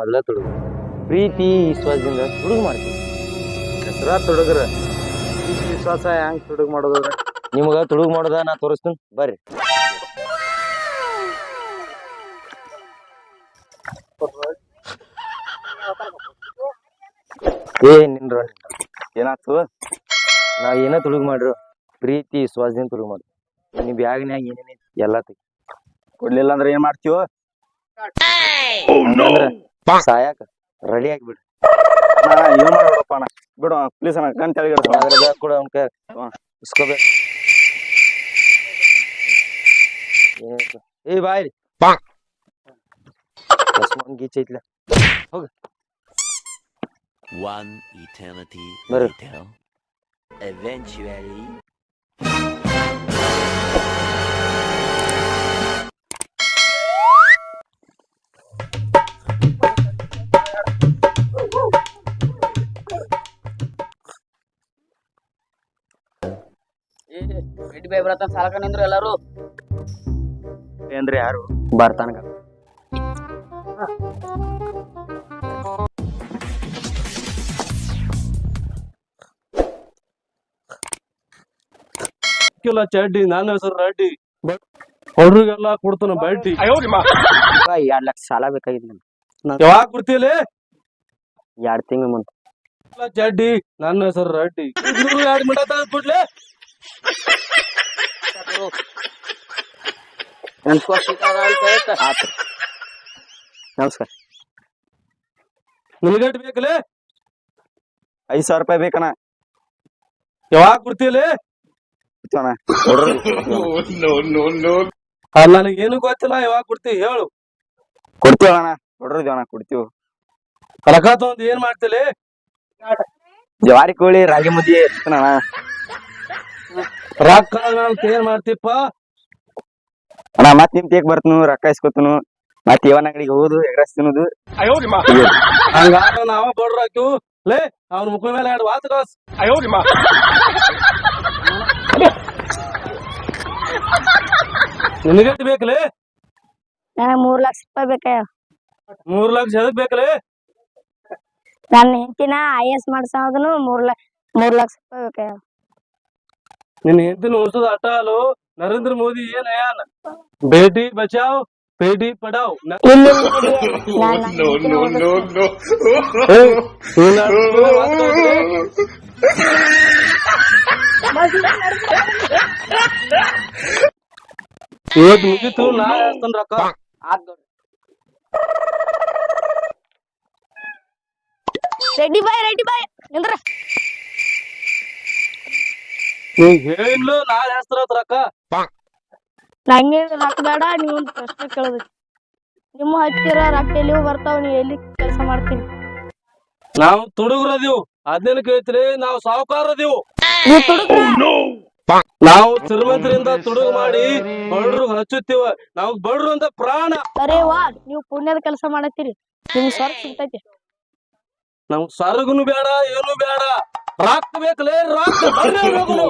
ಮೊದಲ ತೊಡಗು. ಪ್ರೀತಿ ವಿಶ್ವಾಸದಿಂದ ತುಡುಗು ಮಾಡ್ತೀವಿ. ಹೆಸರ ತೊಡಗ್ರ. ಈ ವಿಶ್ವಾಸ ಹೆಂಗ್ ತೊಡಗು ಮಾಡೋದು? ನಿಮಗ ತುಡುಗು ಮಾಡೋದ ನಾ ತೋರಿಸ್ತೀನಿ. ಬರ್ರಿ. ಏ ನಿನ್ರ ಏನಾಯ್ತು ನಾ ಏನ ತುಳುಗು ಮಾಡ್ರು? ಪ್ರೀತಿ ವಿಶ್ವಾಸದಿಂದ ತುಳುಗು ಮಾಡ್ರಿ ನೀ ಬ್ಯಾಗ್ನ್ಯಾಗ ಏನೇನೈತಿ ಎಲ್ಲ ತೆಗಿ ಕೊಡ್ಲಿಲ್ಲ ಅಂದ್ರೆ ಏನ್ ಮಾಡ್ತೀವೋ? ಸಾಯಾಕ ರೆಡಿ ಆಗಿಬಿಡ್ರಿ ಅಣ್ಣ ಏನ್ ಮಾಡೋಡಪ್ಪ ಅಣ್ಣ ಬಿಡು ಪ್ಲೀಸ್ ಅಣ್ಣ ಗನ್ ತೆಳಗಿಡ ಅದ್ರ ಬ್ಯಾಗ್ ಕೂಡ ಅವ್ನ ಕೈ ಇಸ್ಕೋಬೇಕು ಏನಾಯ್ತು? ಏ ಬಾಯ್ Lakshman ಗೀಚ್ ಐತ್ಲ One eternity Better. later. Eventually. Reddy by ಬರತ್ತ ಸಾಲಕ ನಿಂದ್ರು ಎಲ್ಲಾರು. ಏನ್ರಿ ಯಾರು? ಬರ್ತಾನಗ. ಕಿಲ್ಲ ಚಡ್ಡಿ ನನ್ನ ಹೆಸರು ರೆಡ್ಡಿ. ಬಟ್ ಹುಡ್ರಿಗೆಲ್ಲ ಕೊಡ್ತಾನ ಬಡ್ಡಿ ಎರಡ್ ಲಕ್ಷ ಸಾಲ ಬೇಕಾಗಿತ್ತು ನನ್ಗೆ ಯಾವಾಗ ಕೊಡ್ತೀಲಿ ಎರಡ್ ತಿಂಗಳ ಮುಂದೆ. ಚಡ್ಡಿ ನನ್ನ ಹೆಸರು ರೆಡ್ಡಿ. ಎರಡ್ ಮಿನಿಟ್ ಕೊಡ್ಲಿ? ನಮಸ್ಕಾರ. ನಿನಗಟ್ಟು ಬೇಕಲೆ ಐದ್ ಸಾವಿರ ರೂಪಾಯಿ ಬೇಕಣ್ಣ. ಯಾವಾಗ ಕೊಡ್ತೀಲಿ ಅಲ್ಲ ನನಗೆ ಏನು ಗೊತ್ತಿಲ್ಲ ಯಾವಾಗ ಕೊಡ್ತೀವಿ ಹೇಳು. ಕೊಡ್ತೀವ ಅಣ್ಣ ಕೊಡ್ರಿ ಅಣ್ಣ ಕೊಡ್ತೀವಿ. ರೊಕ್ಕ ತಗೊಂಡ್ ಏನ್ ಮಾಡ್ತೀಲಿ ಜವಾರಿ ಕೋಳಿ ರಾಗಿ ಮುದ್ದೆ ಅಣ್ಣ ರೊಕ್ಕ ಅಂತ ಏನ್ ಮಾಡ್ತಿಪ್ಪ. ಅಣ್ಣ ಮತ್ ನಿಮ್ ತೇಕ್ ಬರ್ತನು ರೊಕ್ಕ ಇಸ್ಕೊತನು ಮತ್ ಇವನ್ ಅಂಗಡಿಗೆ ಹೋಗುದು ಎಗ್ರಸ್ ತಿನ್ನೋದು. ಹಂಗಾರ ನಾವ ಬಡ್ರ ಹಾಕಿವು ಲೇ ಅವ್ನ ಮುಖ ಮೇಲೆ ಎರಡು ವಾತ ಕಳ್ಸ್. ನಿನಗಟ್ಟು ಬೇಕಲೆ ನನಗೆ ಮೂರ್ ಲಕ್ಷ ರೂಪಾಯಿ ಬೇಕ? ಮೂರ್ ಲಕ್ಷ ಎದಕ್ ಬೇಕಲೇ ನನ್ನ ಹೆಂಡತಿನ ಐ ಎಸ್ ಮಾಡ್ಸೋದನು ಮೂರ್ ಲಕ್ಷ ಮೂರ್ ಲಕ್ಷ ರೂಪಾಯಿ ಬೇಕಾ? ನಿನ್ ಹೆಂಡತಿನ ಉಳಿಸೋದು ಅಟ್ಟ ಅಲ್ಲೋ ನರೇಂದ್ರ ಮೋದಿ ಏನ್ ಅಯಾನ ಬೇಟಿ ಬಚಾವ್ ಬೇಟಿ ಪಡಾವ್ ನ- ಇಲ್ಲಿ ನಾನು ನನ್ನ ಹೆಂಡ್ತಿನ ಓದಿಸ್ತೀನಿ. ಏಯ್, ನೀನ್ ಅಷ್ಟ್ ಮಾತ್ ಕಳ್ಸ್ರಿ. ಇವತ್ ಮುಗೀತು ನಾಳೆ ಹಾಕ್ತಾನ್ ರೊಕ್ಕ ರೆಡ್ಡಿ ಬಾಯ್ ರೆಡ್ಡಿ ಬಾಯ್ ನಿಂದ್ರ ನೀ ಹೇಳಿದ್ಲು ನಾಳೆ ಹಸ್ತಾರತ್ ರೊಕ್ಕ ನಂಗೆ ರೊಕ್ಕ ಬೇಡ ನೀವು ಒಂದು ಪ್ರಶ್ನೆ ಕೇಳೋದೈತಿ ನಿಮ್ಮ ಹತ್ತಿರ ರೊಕ್ಕ ಎಲ್ಲಿ ಬರ್ತಾವ ನೀವು ಎಲ್ಲಿ ಕೆಲಸ ಮಾಡ್ತೀನಿ ನಾವು ತುಡುಗ್ರದೀವ್ ಅದ್ನೇನ್ ಕೇಳ್ತೀರಿ? ನಾವು ಸಾವುಕಾರದೀವು ನೀವು ಶ್ರೀಮಂತರಿಂದ ತುಡುಗು ಮಾಡಿ ಬಡ್ರು ಹಚ್ಚುತ್ತೀವ. ನಾವು ಬಡ್ರು ಅಂತ ಪ್ರಾಣ. ಅರೇ ವಾ ನೀವು ಪುಣ್ಯದ ಕೆಲಸ ಮಾಡತ್ತೀರಿ. ನಿಮ್ಗೆ ಸ್ವರ್ಗ ಸಿಗ್ತೈತಿ. ನಮ್ಗ್ ಸರ್ಗುನು ಬೇಡ ಏನು ಬೇಡ. ರೊಕ್ಕ ಬೇಕಲೇ ರೊಕ್ಕ ಬರ್ರಿ ಹೋಗುನು.